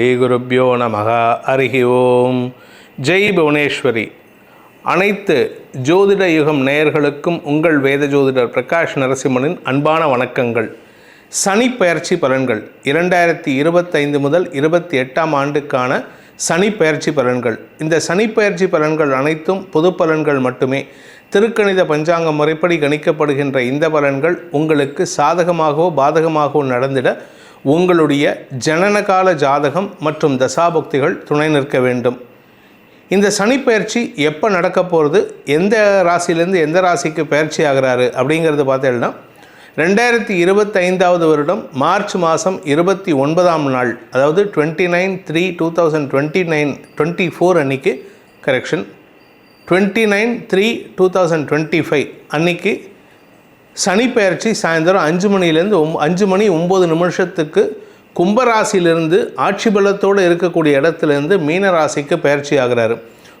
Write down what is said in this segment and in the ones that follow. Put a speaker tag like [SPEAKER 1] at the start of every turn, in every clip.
[SPEAKER 1] ஸ்ரீகுருப்போ நமக. அருகி ஓம். ஜெய் புவனேஸ்வரி. அனைத்து ஜோதிட யுகம் நேயர்களுக்கும் உங்கள் வேத ஜோதிடர் பிரகாஷ் நரசிம்மனின் அன்பான வணக்கங்கள். சனி பயிற்சி பலன்கள். இரண்டாயிரத்தி இருபத்தைந்து முதல் இருபத்தி எட்டாம் ஆண்டுக்கான சனி பயிற்சி பலன்கள். இந்த சனி பயிற்சி பலன்கள் அனைத்தும் பொது பலன்கள் மட்டுமே. திருக்கணித பஞ்சாங்க முறைப்படி கணிக்கப்படுகின்ற இந்த பலன்கள் உங்களுக்கு சாதகமாகவோ பாதகமாகவோ நடந்திட உங்களுடைய ஜனனகால ஜாதகம் மற்றும் தசாபக்திகள் துணை நிற்க வேண்டும். இந்த சனிப்பெயர்ச்சி எப்போ நடக்க போகிறது எந்த ராசியிலேருந்து எந்த ராசிக்கு பயிற்சி ஆகிறாரு? அப்படிங்கிறது பார்த்தீங்கன்னா ரெண்டாயிரத்தி இருபத்தைந்தாவது வருடம் மார்ச் மாதம் இருபத்தி ஒன்பதாம் நாள் அதாவது twenty nine three two thousand twenty nine twenty four அன்னைக்கு correction twenty nine three two thousand twenty five அன்னைக்கு சனிப்பெயர்ச்சி சாயந்தரம் அஞ்சு மணிலேருந்து ஒம் அஞ்சு மணி ஒம்பது நிமிஷத்துக்கு கும்பராசியிலிருந்து ஆட்சி பலத்தோடு இருக்கக்கூடிய இடத்துலேருந்து மீன ராசிக்கு பயிற்சி ஆகிறார்.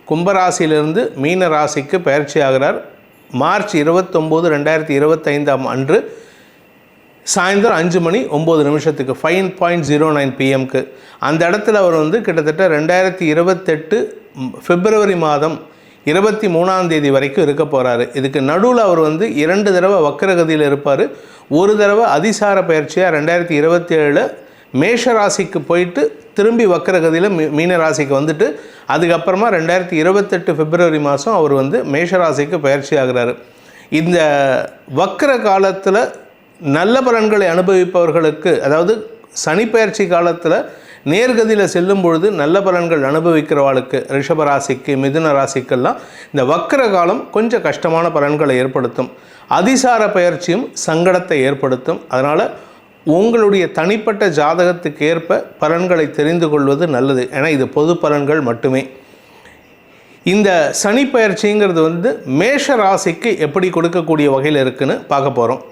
[SPEAKER 1] கும்பராசியிலிருந்து மீன ராசிக்கு பயிற்சி ஆகிறார். மார்ச் இருபத்தொம்போது ரெண்டாயிரத்தி இருபத்தைந்தாம் அன்று சாயந்தரம் அஞ்சு மணி ஒம்பது நிமிஷத்துக்கு ஃபைவ் பாயிண்ட் ஜீரோ நைன் பிஎம்க்கு அந்த இடத்துல அவர் வந்து கிட்டத்தட்ட ரெண்டாயிரத்தி இருபத்தெட்டு பிப்ரவரி மாதம் இருபத்தி மூணாம் தேதி வரைக்கும் இருக்க போகிறாரு இதுக்கு நடுவில் அவர் வந்து இரண்டு தடவை வக்கரகதியில் இருப்பார். ஒரு தடவை அதிசார பயிற்சியாக ரெண்டாயிரத்தி இருபத்தி ஏழில் மேஷ ராசிக்கு போயிட்டு திரும்பி வக்கரகதியில் மீ மீன ராசிக்கு வந்துட்டு அதுக்கப்புறமா ரெண்டாயிரத்தி இருபத்தெட்டு பிப்ரவரி மாதம் அவர் வந்து மேஷ ராசிக்கு பயிற்சி ஆகிறாரு. இந்த வக்கர காலத்தில் நல்ல பலன்களை அனுபவிப்பவர்களுக்கு அதாவது சனி பயிற்சி காலத்தில் நேர்கதியில் செல்லும் பொழுது நல்ல பலன்கள் அனுபவிக்கிறவாளுக்கு ரிஷபராசிக்கு மிதுன ராசிக்கெல்லாம் இந்த வக்கர காலம் கொஞ்சம் கஷ்டமான பலன்களை ஏற்படுத்தும். அதிசார பயிற்சியும் சங்கடத்தை ஏற்படுத்தும். அதனால் உங்களுடைய தனிப்பட்ட ஜாதகத்துக்கு ஏற்ப பலன்களை தெரிந்து கொள்வது நல்லது. ஏன்னா இது பொது பலன்கள் மட்டுமே. இந்த சனி பயிற்சிங்கிறது வந்து மேஷ ராசிக்கு எப்படி கொடுக்கக்கூடிய வகையில் இருக்குன்னு பார்க்க போகிறோம்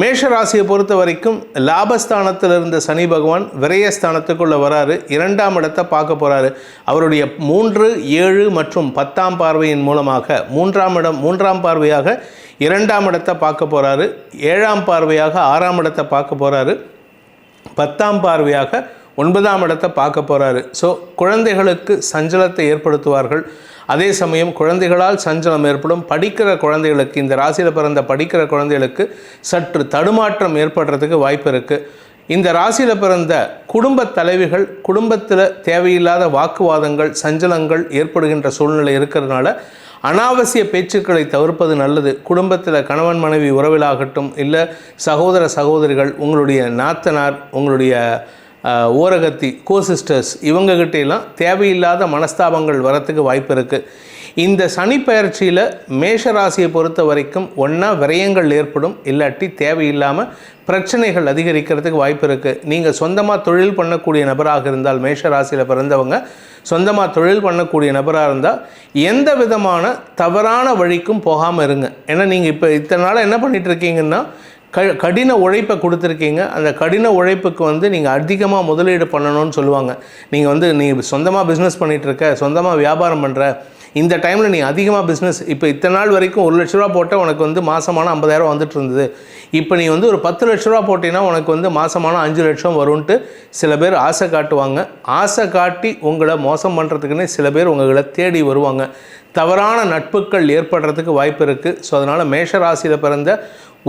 [SPEAKER 1] மேஷ ராசியை பொறுத்த வரைக்கும் லாபஸ்தானத்தில் இருந்த சனி பகவான் விரயஸ்தானத்துக்குள்ளே வராரு. இரண்டாம் இடத்தை பார்க்க போகிறாரு அவருடைய மூன்று ஏழு மற்றும் பத்தாம் பார்வையின் மூலமாக மூன்றாம் இடம் மூன்றாம் பார்வையாக இரண்டாம் இடத்தை பார்க்க போகிறாரு ஏழாம் பார்வையாக ஆறாம் இடத்தை பார்க்க போகிறாரு பத்தாம் பார்வையாக ஒன்பதாம் இடத்தை பார்க்க போகிறாரு ஸோ குழந்தைகளுக்கு சஞ்சலத்தை ஏற்படுத்துவார்கள். அதே சமயம் குழந்தைகளால் சஞ்சலம் ஏற்படும் படிக்கிற குழந்தைகளுக்கு இந்த ராசியில் பிறந்த படிக்கிற குழந்தைகளுக்கு சற்று தடுமாற்றம் ஏற்படுறதுக்கு வாய்ப்பு இருக்குது இந்த ராசியில் பிறந்த குடும்ப தலைவிகள் குடும்பத்தில் தேவையில்லாத வாக்குவாதங்கள் சஞ்சலங்கள் ஏற்படுகின்ற சூழ்நிலை இருக்கிறதுனால அனாவசிய பேச்சுக்களை தவிர்ப்பது நல்லது. குடும்பத்தில் கணவன் மனைவி உறவிலாகட்டும் இல்லை சகோதர சகோதரிகள் உங்களுடைய நாத்தனார் உங்களுடைய ஓரகத்தி கோசிஸ்டர்ஸ் இவங்ககிட்டெல்லாம் தேவையில்லாத மனஸ்தாபங்கள் வரத்துக்கு வாய்ப்பு இருக்குது இந்த சனி பயிற்சியில் மேஷ ராசியை பொறுத்த வரைக்கும் ஒன்றா விரயங்கள் ஏற்படும் இல்லாட்டி தேவையில்லாமல் பிரச்சனைகள் அதிகரிக்கிறதுக்கு வாய்ப்பு இருக்குது நீங்கள் சொந்தமாக தொழில் பண்ணக்கூடிய நபராக இருந்தால் மேஷ ராசியில் பிறந்தவங்க சொந்தமாக தொழில் பண்ணக்கூடிய நபராக இருந்தால் எந்த விதமான தவறான வழிக்கும் போகாமல் இருங்க. ஏன்னா நீங்கள் இப்போ இத்தனை நாளாக என்ன பண்ணிகிட்ருக்கீங்கன்னா க கடின உழைப்பை கொடுத்துருக்கீங்க. அந்த கடின உழைப்புக்கு வந்து நீங்கள் அதிகமாக முதலீடு பண்ணணும்னு சொல்லுவாங்க. நீங்கள் வந்து நீ சொந்தமாக பிஸ்னஸ் பண்ணிகிட்ருக்க சொந்தமாக வியாபாரம் பண்ணுற இந்த டைமில் நீ அதிகமாக பிஸ்னஸ் இப்போ இத்தனை நாள் வரைக்கும் ஒரு லட்ச ரூபா போட்டால் உனக்கு வந்து மாதமான ஐம்பதாயிரம் வந்துட்டு இருந்தது இப்போ நீ வந்து ஒரு பத்து லட்ச ரூபா போட்டினா உனக்கு வந்து மாதமான அஞ்சு லட்சம் வரும்ன்ட்டு சில பேர் ஆசை காட்டுவாங்க. ஆசை காட்டி உங்களை மோசம் பண்ணுறதுக்குன்னே சில பேர் உங்களை தேடி வருவாங்க. தவறான நட்புகள் ஏற்படுறதுக்கு வாய்ப்பு இருக்குது ஸோ அதனால் மேஷராசியில் பிறந்த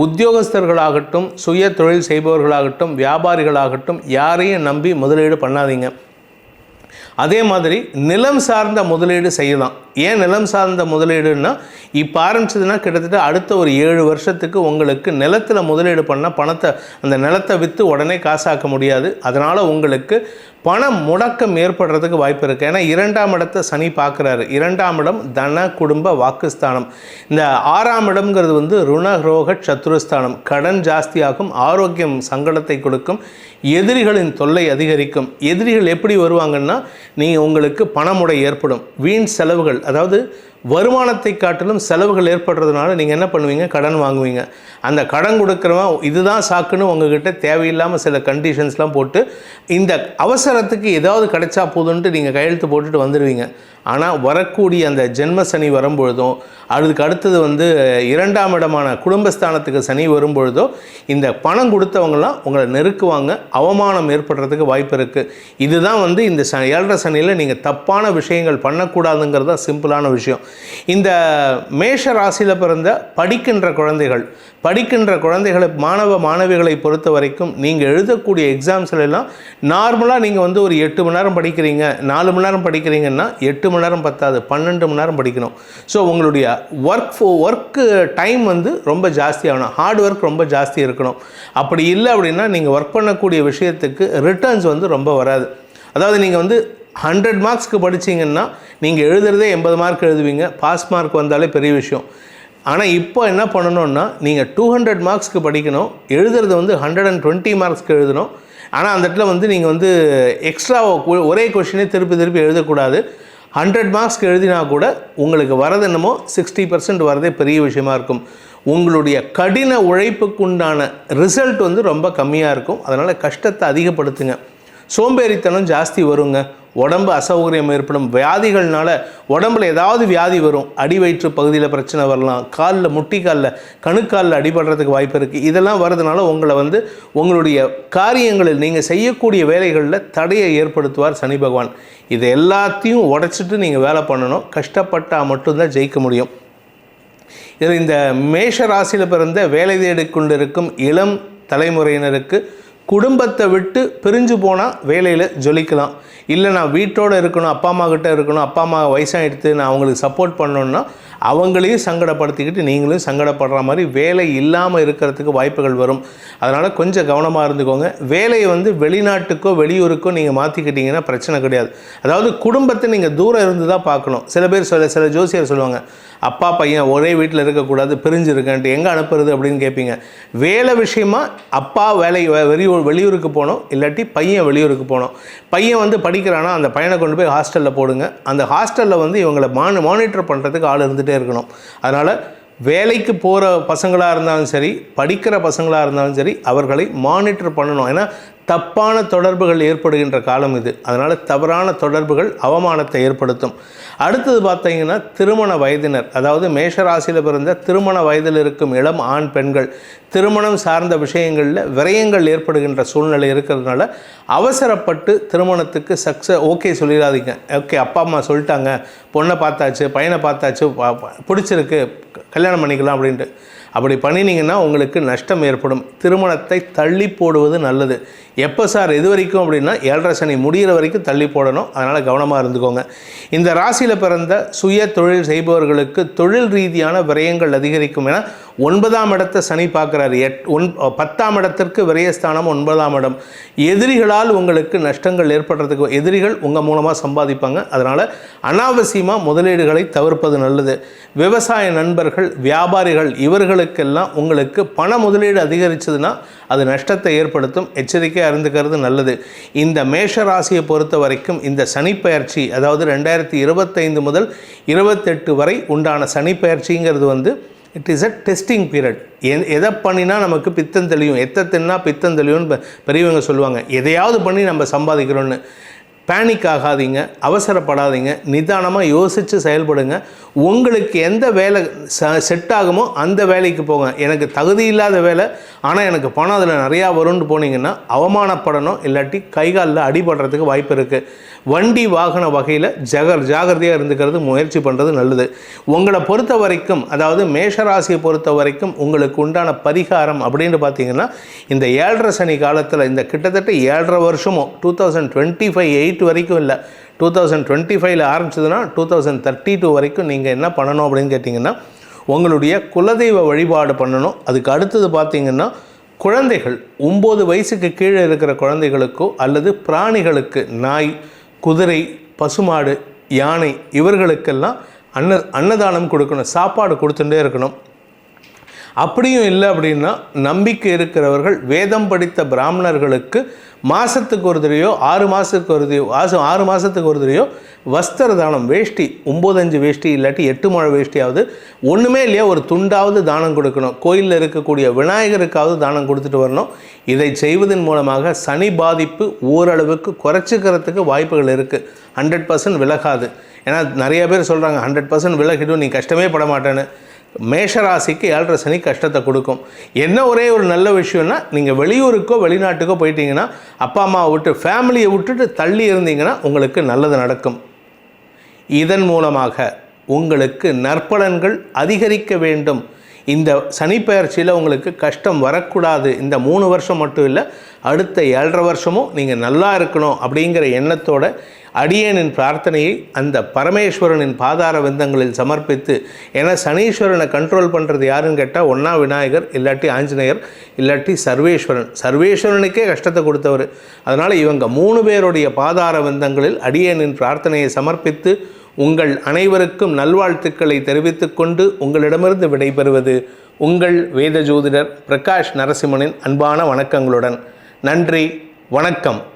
[SPEAKER 1] உத்தியோகஸ்தர்களாகட்டும் சுய தொழில் செய்பவர்களாகட்டும் வியாபாரிகளாகட்டும் யாரையும் நம்பி முதலீடு பண்ணாதீங்க. அதே மாதிரி நிலம் சார்ந்த முதலீடு செய்யலாம். ஏன் நிலம் சார்ந்த முதலீடுன்னா இப்போ ஆரம்பிச்சதுன்னா கிட்டத்தட்ட அடுத்த ஒரு ஏழு வருஷத்துக்கு உங்களுக்கு நிலத்தில் முதலீடு பண்ணால் பணத்தை அந்த நிலத்தை விற்று உடனே காசாக்க முடியாது. அதனால் உங்களுக்கு பண முடக்கம் ஏற்படுறதுக்கு வாய்ப்பு இருக்குது ஏன்னா இரண்டாம் இடத்தை சனி பார்க்குறாரு இரண்டாம் இடம் தன குடும்ப வாக்குஸ்தானம். இந்த ஆறாம் இடம்ங்கிறது வந்து ருணரோக சத்ருஸ்தானம். கடன் ஜாஸ்தியாகும் ஆரோக்கியம் சங்கடத்தை கொடுக்கும். எதிரிகளின் தொல்லை அதிகரிக்கும். எதிரிகள் எப்படி வருவாங்கன்னா நீங்கள் உங்களுக்கு பணமுடை ஏற்படும். வீண் செலவுகள் அதாவது வருமானத்தை காட்டிலும் செலவுகள் ஏற்படுறதுனால நீங்கள் என்ன பண்ணுவீங்க? கடன் வாங்குவீங்க. அந்த கடன் கொடுக்குறவன் இதுதான் சாக்குன்னு உங்ககிட்ட தேவையில்லாமல் சில கண்டிஷன்ஸ்லாம் போட்டு இந்த அவசரத்துக்கு ஏதாவது கிடைச்சா போதுன்ட்டு நீங்கள் கையெழுத்து போட்டுட்டு வந்துடுவீங்க ஆனால் வரக்கூடிய அந்த ஜென்ம சனி வரும்பொழுதும் அதுக்கு அடுத்தது வந்து இரண்டாம் இடமான குடும்பஸ்தானத்துக்கு சனி வரும்பொழுதோ இந்த பணம் கொடுத்தவங்கலாம் உங்களை நெருக்குவாங்க. அவமானம் ஏற்படுறதுக்கு வாய்ப்பு இருக்குது இதுதான் வந்து இந்த ச ஏழரை சனியில் நீங்கள் தப்பான விஷயங்கள் பண்ணக்கூடாதுங்கிறது தான் சிம்பிளான விஷயம். இந்த மேஷ ராசியில் பிறந்த படிக்கின்ற குழந்தைகள் படிக்கின்ற குழந்தைகளை மாணவ மாணவிகளை பொறுத்த வரைக்கும் நீங்கள் எழுதக்கூடிய எக்ஸாம்ஸில் எல்லாம் நார்மலாக நீங்கள் வந்து ஒரு எட்டு மணி நேரம் படிக்கிறீங்க நாலு மணி நேரம் படிக்கிறீங்கன்னா எட்டு மணி நேரம் பத்தாது பன்னெண்டு மணி நேரம் படிக்கணும். ஸோ உங்களுடைய ஒர்க் ஒர்க்கு டைம் வந்து ரொம்ப ஜாஸ்தி ஆகணும். ஹார்ட் ஒர்க் ரொம்ப ஜாஸ்தி இருக்கணும். அப்படி இல்லை அப்படின்னா நீங்கள் ஒர்க் பண்ணக்கூடிய விஷயத்துக்கு ரிட்டர்ன்ஸ் வந்து ரொம்ப வராது. அதாவது நீங்கள் வந்து ஹண்ட்ரட் மார்க்ஸ்க்கு படிச்சீங்கன்னா நீங்கள் எழுதுறதே எண்பது மார்க் எழுதுவீங்க. பாஸ் மார்க் வந்தாலே பெரிய விஷயம். ஆனால் இப்போ என்ன பண்ணணும்னா நீங்கள் டூ ஹண்ட்ரட் மார்க்ஸ்க்கு படிக்கணும். எழுதுறது வந்து ஹண்ட்ரட் அண்ட் டுவெண்ட்டி மார்க்ஸ்க்கு எழுதணும். ஆனால் அந்த இடத்துல வந்து நீங்கள் வந்து எக்ஸ்ட்ரா ஒரே கொஷினே திருப்பி திருப்பி எழுதக்கூடாது. ஹண்ட்ரட் மார்க்ஸ்க்கு எழுதினா கூட உங்களுக்கு வரது என்னமோ சிக்ஸ்டி பர்சன்ட் வரதே பெரிய விஷயமா இருக்கும். உங்களுடைய கடின உழைப்புக்குண்டான ரிசல்ட் வந்து ரொம்ப கம்மியாக இருக்கும். அதனால் கஷ்டத்தை அதிகப்படுத்துங்க. சோம்பேறித்தனம் ஜாஸ்தி வருங்க. உடம்பு அசௌகரியம் ஏற்படும் வியாதிகள்னால உடம்புல ஏதாவது வியாதி வரும். அடி வயிற்று பகுதியில் பிரச்சனை வரலாம். காலில் முட்டி காலில் கணுக்காலில் அடிபடுறதுக்கு வாய்ப்பு இருக்குது இதெல்லாம் வர்றதுனால உங்களை வந்து உங்களுடைய காரியங்களில் நீங்கள் செய்யக்கூடிய வேலைகளில் தடையை ஏற்படுத்துவார் சனி பகவான். இதை எல்லாத்தையும் உடைச்சிட்டு நீங்கள் வேலை பண்ணணும். கஷ்டப்பட்டால் மட்டும்தான் ஜெயிக்க முடியும். இதில் இந்த மேஷ ராசியில் பிறந்த வேலை தேடிக் கொண்டிருக்கும் இளம் தலைமுறையினருக்கு குடும்பத்தை விட்டு பிரிஞ்சு போனால் வேலையில் ஜொலிக்கலாம். இல்லை நான் வீட்டோடு இருக்கணும் அப்பா அம்மா கிட்டே இருக்கணும் அப்பா அம்மா வயசாகிடுத்து நான் அவங்களுக்கு சப்போர்ட் பண்ணணுன்னா அவங்களையும் சங்கடப்படுத்திக்கிட்டு நீங்களும் சங்கடப்படுற மாதிரி வேலை இல்லாமல் இருக்கிறதுக்கு வாய்ப்புகள் வரும். அதனால் கொஞ்சம் கவனமாக இருந்துக்கோங்க. வேலையை வந்து வெளிநாட்டுக்கோ வெளியூருக்கோ நீங்கள் மாற்றிக்கிட்டீங்கன்னா பிரச்சனை கிடையாது. அதாவது குடும்பத்தை நீங்கள் தூரம் இருந்து தான் பார்க்கணும். சில பேர் சொல்ல சில ஜோசியர் சொல்லுவாங்க அப்பா பையன் ஒரே வீட்டில் இருக்கக்கூடாது பிரிஞ்சிருக்கேன்ட்டு. எங்கே அனுப்புறது? அப்படின்னு கேட்பீங்க. வேலை விஷயமா அப்பா வேலை வெளியூர் வெளியூருக்கு போகணும். இல்லாட்டி பையன் வெளியூருக்கு போகணும். பையன் வந்து படிக்கிறானா அந்த பையனை கொண்டு போய் ஹாஸ்டலில் போடுங்க. அந்த ஹாஸ்டலில் வந்து இவங்களை மானி மானிட்டர் பண்ணுறதுக்கு ஆள் இருந்துகிட்டே இருக்கணும். அதனால் வேலைக்கு போகிற பசங்களாக இருந்தாலும் சரி படிக்கிற பசங்களாக இருந்தாலும் சரி அவர்களை மானிட்டர் பண்ணணும். ஏன்னா தப்பான தொடர்புகள் ஏற்படுகின்ற காலம் இது. அதனால் தவறான தொடர்புகள் அவமானத்தை ஏற்படுத்தும். அடுத்தது பார்த்தீங்கன்னா திருமண வயதினர். அதாவது மேஷராசியில் பிறந்த திருமண வயதில் இருக்கும் இளம் ஆண் பெண்கள் திருமணம் சார்ந்த விஷயங்களில் விரயங்கள் ஏற்படுகின்ற சூழ்நிலை இருக்கிறதுனால அவசரப்பட்டு திருமணத்துக்கு சக்ஸ ஓகே சொல்லிடாதீங்க. ஓகே அப்பா அம்மா சொல்லிட்டாங்க. பொண்ணை பார்த்தாச்சு பையனை பார்த்தாச்சு பிடிச்சிருக்கு கல்யாணம் பண்ணிக்கலாம் அப்படின்ட்டு. அப்படி பண்ணினீங்கன்னா உங்களுக்கு நஷ்டம் ஏற்படும். திருமணத்தை தள்ளி போடுவது நல்லது. எப்போ சார்? எது வரைக்கும் அப்படின்னா ஏழரை சனி முடிகிற வரைக்கும் தள்ளி போடணும். அதனால் கவனமாக இருந்துக்கோங்க. இந்த ராசியில் பிறந்த சுய தொழில் செய்பவர்களுக்கு தொழில் ரீதியான விரயங்கள் அதிகரிக்கும் என ஒன்பதாம் இடத்தை சனி பார்க்குறாரு. எட் ஒன் பத்தாம் இடத்திற்கு விரயஸ்தானம் ஒன்பதாம் இடம். எதிரிகளால் உங்களுக்கு நஷ்டங்கள் ஏற்படுறதுக்கு எதிரிகள் உங்கள் மூலமாக சம்பாதிப்பாங்க. அதனால் அனாவசியமாக முதலீடுகளை தவிர்ப்பது நல்லது. விவசாய நண்பர்கள் வியாபாரிகள் இவர்களுக்கெல்லாம் உங்களுக்கு பண முதலீடு அதிகரிச்சதுன்னா அது நஷ்டத்தை ஏற்படுத்தும். எச்சரிக்கையாக இருந்துக்கிறது நல்லது. இந்த மேஷ ராசியை பொறுத்த வரைக்கும் இந்த சனிப்பெயர்ச்சி அதாவது ரெண்டாயிரத்தி இருபத்தைந்து முதல் இருபத்தெட்டு வரை உண்டான சனிப்பெயர்ச்சிங்கிறது வந்து it is a testing period எ எதை பண்ணினா நமக்கு பித்தம் தெளியும். எத்தை தின்னா பித்தம் தெளியும்னு பெரியவங்க சொல்லுவாங்க. எதையாவது பண்ணி நம்ம சம்பாதிக்கிறோன்னு பேனிக் ஆகாதீங்க அவசரப்படாதீங்க நிதானமாக யோசித்து செயல்படுங்க. உங்களுக்கு எந்த வேலை ச செட் ஆகுமோ அந்த வேலைக்கு போங்க. எனக்கு தகுதி இல்லாத வேலை ஆனால் எனக்கு பணம் அதில் நிறையா வரும்னு போனீங்கன்னா அவமானப்படணும் இல்லாட்டி கைகாலில் அடிபடுறதுக்கு வாய்ப்பு இருக்குது வண்டி வாகன வகையில் ஜகர் ஜாகிரதையாக இருந்துக்கிறது முயற்சி பண்ணுறது நல்லது. உங்களை பொறுத்த வரைக்கும் அதாவது மேஷராசியை பொறுத்த வரைக்கும் உங்களுக்கு உண்டான பரிகாரம் அப்படின்னு பார்த்தீங்கன்னா இந்த ஏழரை சனி காலத்தில் இந்த கிட்டத்தட்ட ஏழரை வருஷமும் two thousand twenty five eight வரைக்கும் இல்லை. டூ தௌசண்ட் டுவெண்ட்டி ஃபைவ்ல ஆரம்பிச்சதுன்னா டூ தௌசண்ட் தேர்ட்டி டூ வரைக்கும் நீங்கள் என்ன பண்ணணும் அப்படின்னு கேட்டிங்கன்னா உங்களுடைய குலதெய்வ வழிபாடு பண்ணணும். அதுக்கு அடுத்தது பார்த்தீங்கன்னா குழந்தைகள் ஒம்பது வயசுக்கு கீழே இருக்கிற குழந்தைகளுக்கோ அல்லது பிராணிகளுக்கு நாய் குதிரை பசுமாடு யானை இவர்களுக்கெல்லாம் அன்ன அன்னதானம் கொடுக்கணும் சாப்பாடு கொடுத்துட்டே இருக்கணும். அப்படியும் இல்லை அப்படின்னா நம்பிக்கை இருக்கிறவர்கள் வேதம் படித்த பிராமணர்களுக்கு மாதத்துக்கு ஒரு தடையோ ஆறு மாதத்துக்கு ஒரு தடவையோ ஆறு மாதத்துக்கு ஒரு தடையோ வஸ்திர தானம் வேஷ்டி ஒம்பதஞ்சு வேஷ்டி இல்லாட்டி எட்டு மழை வேஷ்டியாவது ஒன்றுமே இல்லையா ஒரு துண்டாவது தானம் கொடுக்கணும். கோயிலில் இருக்கக்கூடிய விநாயகருக்காவது தானம் கொடுத்துட்டு வரணும். இதை செய்வதன் மூலமாக சனி பாதிப்பு ஓரளவுக்கு குறைச்சிக்கிறதுக்கு வாய்ப்புகள் இருக்குது ஹண்ட்ரட் பர்சன்ட் விலகாது. ஏன்னா நிறைய பேர் சொல்கிறாங்க ஹண்ட்ரட் பர்சன்ட் விலகிடும் நீ கஷ்டமே பட மாட்டேன்னு. மேஷராசிக்கு ஏழரை சனி கஷ்டத்தை கொடுக்கும். என்ன ஒரே ஒரு நல்ல விஷயம்னா நீங்கள் வெளியூருக்கோ வெளிநாட்டுக்கோ போயிட்டீங்கன்னா அப்பா அம்மாவை விட்டு ஃபேமிலியை விட்டுட்டு தள்ளி இருந்தீங்கன்னா உங்களுக்கு நல்லது நடக்கும். இதன் மூலமாக உங்களுக்கு நற்பலன்கள் அதிகரிக்க வேண்டும். இந்த சனிப்பெயர்ச்சியில் உங்களுக்கு கஷ்டம் வரக்கூடாது. இந்த மூணு வருஷம் மட்டும் இல்லை அடுத்த ஏழரை வருஷமும் நீங்கள் நல்லா இருக்கணும் அப்படிங்கிற எண்ணத்தோட அடியேனின் பிரார்த்தனையை அந்த பரமேஸ்வரனின் பாதார விந்தங்களில் சமர்ப்பித்து ஏன்னா சனீஸ்வரனை கண்ட்ரோல் பண்ணுறது யாருன்னு கேட்டால் ஒன்றா விநாயகர் இல்லாட்டி ஆஞ்சநேயர் இல்லாட்டி சர்வேஸ்வரன். சர்வேஸ்வரனுக்கே கஷ்டத்தை கொடுத்தவர். அதனால் இவங்க மூணு பேருடைய பாதார விந்தங்களில் அடியேனின் பிரார்த்தனையை சமர்ப்பித்து உங்கள் அனைவருக்கும் நல்வாழ்த்துக்களை தெரிவித்துக்கொண்டு உங்களிடமிருந்து விடைபெறுவது உங்கள் வேத ஜோதிடர் பிரகாஷ் நரசிம்மனின் அன்பான வணக்கங்களுடன். நன்றி வணக்கம்.